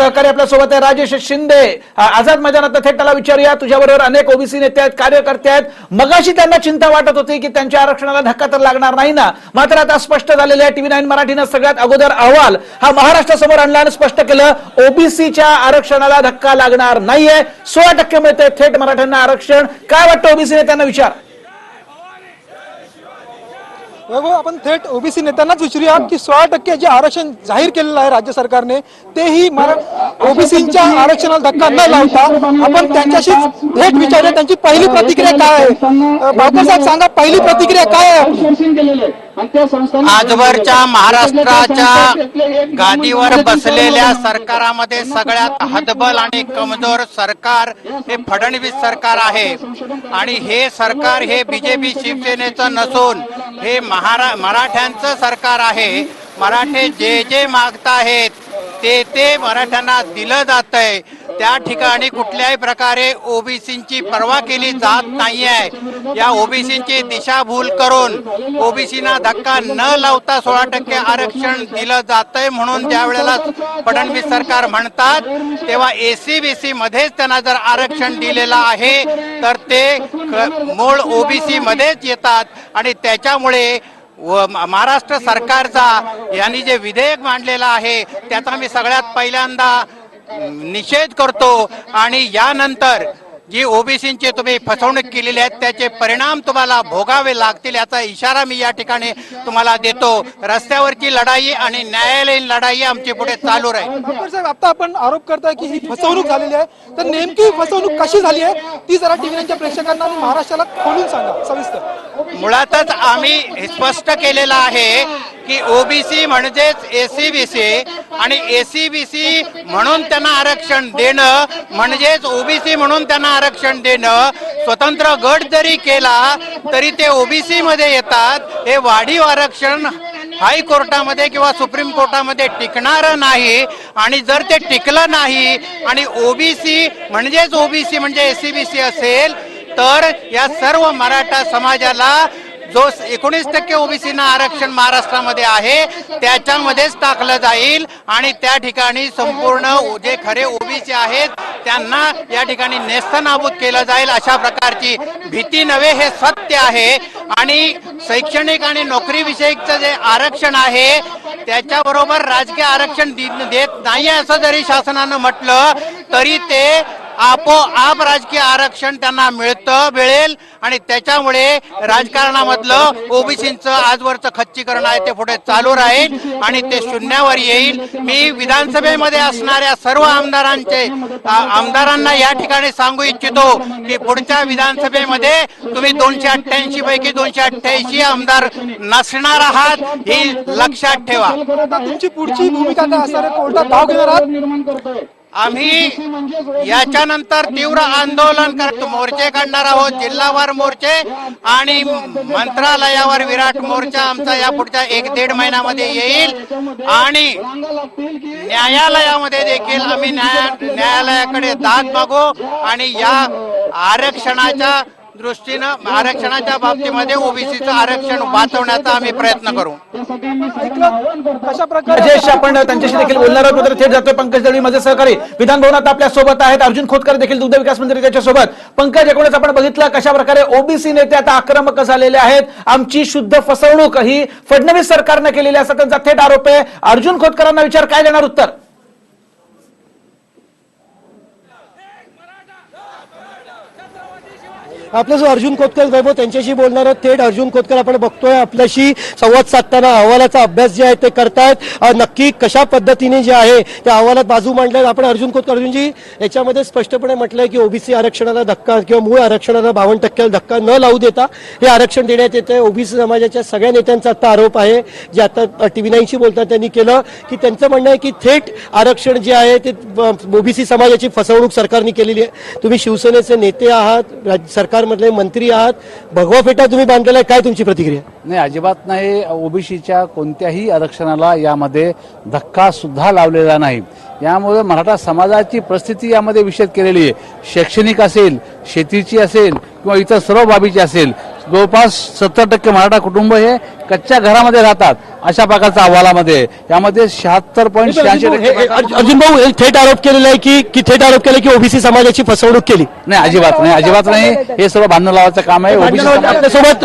सहकारी आपल्यासोबत आहे. राजेश शिंदे आझाद मैदानात थेट त्याला विचारूया. तुझ्याबरोबर अनेक ओबीसी नेते आहेत कार्यकर्ते आहेत. मगाशी त्यांना चिंता वाटत होती की त्यांच्या आरक्षणाला धक्का तर लागणार नाही ना? मात्र आता स्पष्ट झालेलं आहे. टीव्ही नाईन मराठीनं सगळ्यात अगोदर अहवाल हा महाराष्ट्रासमोर आणला आणि स्पष्ट केलं ओबीसीच्या आरक्षणाला धक्का लागणार नाहीये. सोळा टक्के मिळते थेट मराठ्यांना आरक्षण. काय वाटतं ओबीसी नेत्यांना विचार? वैभव आपण थेट ओबीसी नेत्यांनाच विचारूया की सोळा टक्के जे आरक्षण जाहीर केलेलं आहे राज्य सरकारने तेही ओबीसीच्या आरक्षणाला धक्का न लावता आपण त्यांच्याशीच थेट विचारूया. त्यांची पहिली प्रतिक्रिया काय आहे? बाबासाहेब सांगा पहिली प्रतिक्रिया काय आहे आजवरच्या महाराष्ट्राच्या गादीवर बसलेल्या सरकारामध्ये सगळ्यात हतबल आणि कमजोर सरकार हे फडणवीस सरकार आहे. आणि हे सरकार हे बीजेपी शिवसेनेचं नसून हे महारा मराठ्यांचं सरकार आहे. मराठे जे जे मागताहेत ते ते मराठ्यांना दिलं जात आहे त्या ठिकाणी कुठल्याही प्रकारे ओबीसींची पर्वा केली जात नाही आहे या ओबीसींची दिशाभूल करून ओबीसीना धक्का न लावता सोळा टक्के आरक्षण दिलं जातंय म्हणून ज्या वेळेला फडणवीस सरकार म्हणतात तेव्हा एसीबीसी मध्येच त्यांना जर आरक्षण दिलेलं आहे तर ते क- मूळ ओबीसी मध्येच येतात. आणि त्याच्यामुळे व महाराष्ट्र सरकारचा यांनी जे विधेयक मांडलेलं आहे त्याचा मी सगळ्यात पहिल्यांदा निषेध करतो आणि यानंतर जी ओबीसींची तुम्ही फसवणूक केलेली आहे त्याचे परिणाम तुम्हाला भोगावे लागतील याचा इशारा मी या ठिकाणी तुम्हाला देतो. रस्त्यावरची लढाई आणि न्यायालयीन लढाई आमची पुढे चालू राहील. साहेब आता आपण आरोप करताय की ही फसवणूक झालेली आहे. तर नेमकी फसवणूक कशी झाली आहे ती जरा टीव्ही प्रेक्षकांना आणि महाराष्ट्राला खोलून सांगा सविस्तर. मुळातच आम्ही हे स्पष्ट केलेलं आहे की ओबीसी म्हणजेच एसीबीसी आणि एसीबीसी म्हणून त्यांना आरक्षण देणं म्हणजेच ओबीसी म्हणून त्यांना आरक्षण देणं. स्वतंत्र गट जरी केला तरी ते ओबीसी मध्ये येतात. हे वाढीव आरक्षण हायकोर्टामध्ये किंवा सुप्रीम कोर्टामध्ये टिकणारं नाही. आणि जर ते टिकलं नाही आणि ओबीसी म्हणजेच ओबीसी म्हणजे एसीबीसी असेल तर या सर्व मराठा समाजाला जो एकोणीस टक्के ओबीसीना आरक्षण महाराष्ट्रामध्ये आहे त्याच्यामध्येच टाकलं जाईल आणि त्या ठिकाणी संपूर्ण जे खरे ओबीसी आहेत त्यांना या ठिकाणी नेस्तनाबूत केलं जाईल अशा प्रकारची भीती नव्हे हे सत्य आहे. आणि शैक्षणिक आणि नोकरीविषयकचं जे आरक्षण आहे त्याच्याबरोबर राजकीय आरक्षण दि- देत नाही असं जरी शासनानं म्हटलं तरी ते आपोआप राजकीय आरक्षण त्यांना मिळतं मिळेल. आणि त्याच्यामुळे राजकारणामधलं ओबीसीचं आजवरचं खच्चीकरण आहे ते पुढे चालू राहील. आणि ते शून्यावर येईल. मी विधानसभेमध्ये असणाऱ्या सर्व आमदारांचे आमदारांना या ठिकाणी सांगू इच्छितो की पुढच्या विधानसभेमध्ये तुम्ही दोनशे अठ्ठ्याऐंशी पैकी दोनशे अठ्ठ्याऐंशी आमदार नसणार आहात ही लक्षात ठेवा. तुमची पुढची भूमिका काय असणार कोर्टात धाव घेणार आहात? आम्ही याच्यानंतर तीव्र आंदोलन करतो मोर्चे काढणार आहोत जिल्हावार मोर्चे आणि मंत्रालयावर विराट मोर्चा आमचा या पुढच्या एक दीड महिन्यामध्ये येईल. आणि न्यायालयामध्ये देखील आम्ही न्याया न्यायालयाकडे दाद मागू आणि या आरक्षणाच्या दृष्टीनं आरक्षणाच्या बाबतीमध्ये ओबीसीचं आरक्षण वाचवण्याचा आम्ही प्रयत्न करू. कशा प्रकारे राजेश आपण त्यांच्याशी देखील बोलणार आहोत मात्र थेट जातोय पंकज दळवी माझे सहकारी. विधान भवनात आपल्यासोबत आहेत अर्जुन खोतकर देखील दुग्ध विकास मंत्री त्याच्यासोबत पंकज एकूणच आपण बघितलं कशा प्रकारे ओबीसी नेते आता आक्रमक झालेले आहेत. आमची शुद्ध फसवणूक ही फडणवीस सरकारनं केलेली असा त्यांचा थेट आरोप आहे. अर्जुन खोतकरांना विचार काय देणार उत्तर? आपलं जो अर्जुन खोतकर वैभव त्यांच्याशी बोलणार थेट अर्जुन खोतकर आपण बघतोय आपल्याशी संवाद साधताना अहवालाचा अभ्यास जे आहे ते करतायत. नक्की कशा पद्धतीने जे आहे त्या अहवालात बाजू मांडल्यात. आपण अर्जुन खोतकर अर्जुनजी याच्यामध्ये स्पष्टपणे म्हटलंय की ओबीसी आरक्षणाला धक्का किंवा मूळ आरक्षणाला बावन्न टक्क्याला धक्का न लावू देता हे आरक्षण देण्यात येते ओबीसी समाजाच्या सगळ्या नेत्यांचा आता आरोप आहे. जे आता टीव्ही नाईनशी बोलतात त्यांनी केलं की त्यांचं म्हणणं आहे की थेट आरक्षण जे आहे ते ओबीसी समाजाची फसवणूक सरकारने केलेली आहे. तुम्ही शिवसेनेचे नेते आहात राज्य सरकारमधले मंत्री आहात भगवा फेटा तुम्ही बांधलेला आहे काय तुमची प्रतिक्रिया? नाही अजिबात नाही. ओबीसीच्या कोणत्याही आरक्षणाला यामध्ये धक्का सुद्धा लावलेला नाही. यामुळे मराठा समाजाची परिस्थिती यामध्ये विषद केलेली आहे. शैक्षणिक असेल शेतीची असेल किंवा इतर सर्व बाबीची असेल जवळपास सत्तर टक्के मराठा कुटुंब हे कच्च्या घरामध्ये राहतात. अशा प्रकारचा अहवालामध्ये. आहे. यामध्ये शहात्तर पॉईंट शहाऐंशी अर्जुन भाऊ, हे- थेट आरोप केलेला आहे की की थेट आरोप केला की ओबीसी समाजाची फसवणूक केली? नाही अजिबात नाही अजिबात नाही. हे सर्व भांडण लावायचं काम आहे. आपल्यासोबत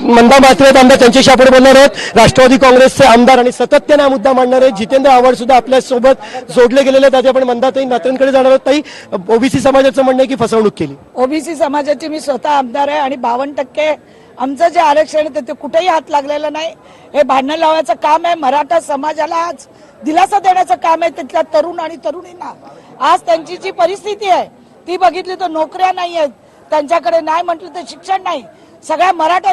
मंदा मात्रे आमदार त्यांच्याशी आपण बोलणार आहोत. राष्ट्रवादी काँग्रेसचे आमदार आणि सातत्याने हा मुद्दा मांडणार आहेत. जितेंद्र आव्हाड सुद्धा आपल्यासोबत जोडले गेलेले आहेत. आधी आपण मंदाताई नात्यांकडे जाणार आहोत. ताई ओबीसी समाजाचं म्हणणं आहे की फसवणूक केली? ओबीसी समाजाची मी स्वतः आमदार आहे आणि बावन्न टक्के आमचं जे आरक्षण आहे ते- ते कुठेही हात लागलेला नाही. हे भांडण लावायचं काम आहे. मराठा समाजाला आज दिलासा देण्याचं काम आहे. तिथल्या तरुण आणि तरुणींना. आज त्यांची जी परिस्थिती आहे ती बघितली तर नोकऱ्या नाही आहेत त्यांच्याकडे नाही म्हटलं तर शिक्षण नाही. सगळ्या मराठा